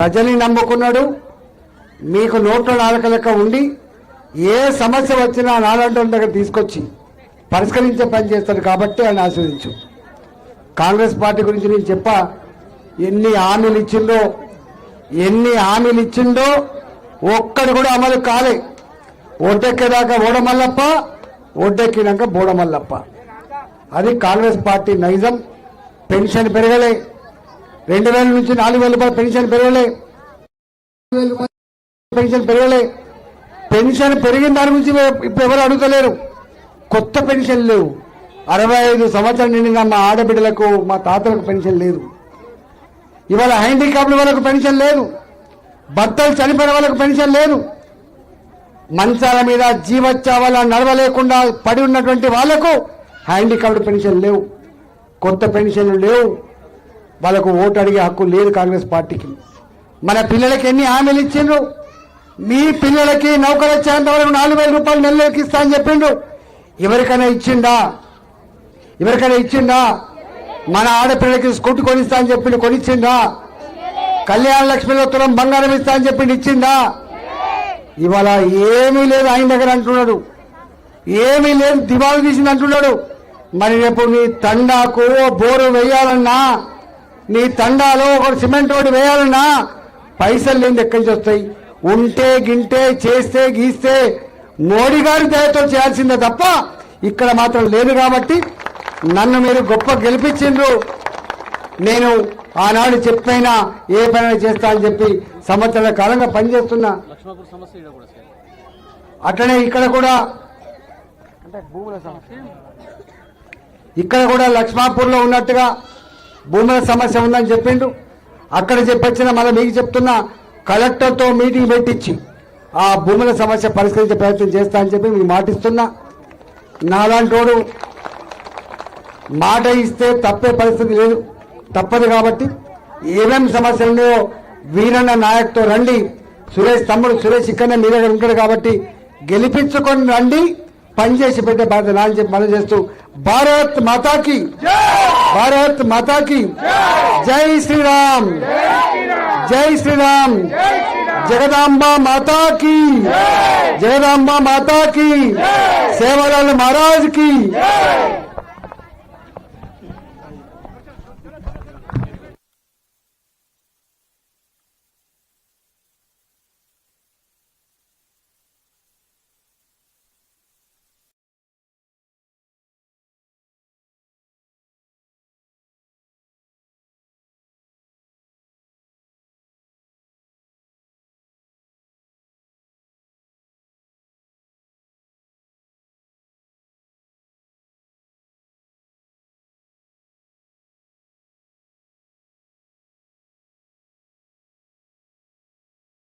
ప్రజల్ని నమ్ముకున్నాడు. మీకు నోట్ల నాలుక లెక్క ఉండి ఏ సమస్య వచ్చినా నాలంటి దగ్గర తీసుకొచ్చి పరిష్కరించే పని చేస్తాడు కాబట్టి ఆయన ఆస్వాదించు కాంగ్రెస్ పార్టీ గురించి నేను చెప్ప ఎన్ని హామీలు ఇచ్చిందో ఎన్ని హామీలు ఇచ్చిందో ఒక్కడు కూడా అమలు కాలే. ఒడ్డెక్కేదాకా ఓడమల్లప్ప ఒడ్డెక్కినాక బోడమల్లప్ప. అది కాంగ్రెస్ పార్టీ నైజం పెన్షన్ పెరగలే. రెండు వేల నుంచి నాలుగు వేల రూపాయలు పెన్షన్ పెరగలే. పెన్షన్ పెరగలే. పెన్షన్ పెరిగిన దాని గురించి ఇప్పుడు ఎవరు అడుగుతలేరు. కొత్త పెన్షన్ లేవు. అరవై ఐదు సంవత్సరాలు నిండిన మా ఆడబిడ్డలకు మా తాతలకు పెన్షన్ లేదు. ఇవాళ హ్యాండిక్యాప్ల వాళ్ళకు పెన్షన్ లేదు. భర్తలు చనిపోయిన వాళ్ళకు పెన్షన్ లేదు. మంచాల మీద జీవచ్చావాల నడవలేకుండా పడి ఉన్నటువంటి వాళ్ళకు హ్యాండిక్యాప్డ్ పెన్షన్ లేవు. కొత్త పెన్షన్లు లేవు. వాళ్ళకు ఓటు అడిగే హక్కు లేదు కాంగ్రెస్ పార్టీకి. మన పిల్లలకి ఎన్ని హామీలు ఇచ్చిండ్రు? మీ పిల్లలకి నౌకరు వచ్చేంత వరకు నాలుగు వేల రూపాయలు నెలలోకి ఇస్తా అని చెప్పిండు ఎవరికైనా ఇచ్చిండా? ఎవరికైనా ఇచ్చిండా? మన ఆడపిల్లలకి స్కూటీ కొనిస్తా అని చెప్పిండు కొనిచ్చిండా? కళ్యాణ లక్ష్మిలో తులం బంగారం ఇస్తా అని చెప్పిండు ఇచ్చిందా ఇవాళ ఏమీ లేదు ఆయన దగ్గర అంటున్నాడు. ఏమీ లేదు దివాళి తీసింది అంటున్నాడు. మరి రేపు నీ తండాకు బోరు వేయాలన్నా నీ తండాలో ఒక సిమెంట్ రోడ్డు వేయాలన్నా పైసలు లేని ఎక్కడి నుంచి వస్తాయి. ఉంటే గింటే చేస్తే గీస్తే మోడీ గారి దయతో చేయాల్సిందే తప్ప ఇక్కడ మాత్రం లేదు కాబట్టి నన్ను మీరు గొప్ప గెలిపించిండ్రు. నేను ఆనాడు చెప్పైనా ఏ పని చేస్తా అని చెప్పి సంవత్సరాల కాలంగా పనిచేస్తున్నా. లక్ష్మాపూర్ సమస్య ఇక్కడ కూడా సార్. అట్లనే ఇక్కడ కూడా ఇక్కడ కూడా లక్ష్మాపూర్లో ఉన్నట్టుగా భూముల సమస్య ఉందని చెప్పిండు. అక్కడ చెప్పొచ్చిన మళ్ళీ మీకు చెప్తున్నా కలెక్టర్తో మీటింగ్ పెట్టించి ఆ భూముల సమస్య పరిష్కరించే ప్రయత్నం చేస్తా అని చెప్పి మీకు మాటిస్తున్నా. నాలాంటోడు మాట ఇస్తే తప్పే పరిస్థితి లేదు. తప్పదు కాబట్టి ఏమేం సమస్యలు ఉన్నాయో వీరన్న నాయక్తో రండి. సురేష్ తమ్ముడు సురేష్ ఇక్కడనే మీ దగ్గర ఉంటాడు కాబట్టి గెలిపించుకొని రండి. పనిచేసి పెట్టే బాధ్యత నా అని చెప్పి మనం చేస్తూ భారత్ మాతాకి. భారత్ మాతాకి జై శ్రీరామ్. జై శ్రీరామ్. జగదాంబ మాతాకి జగదాంబ మాతాకి సేవలాల్ మహారాజ్కి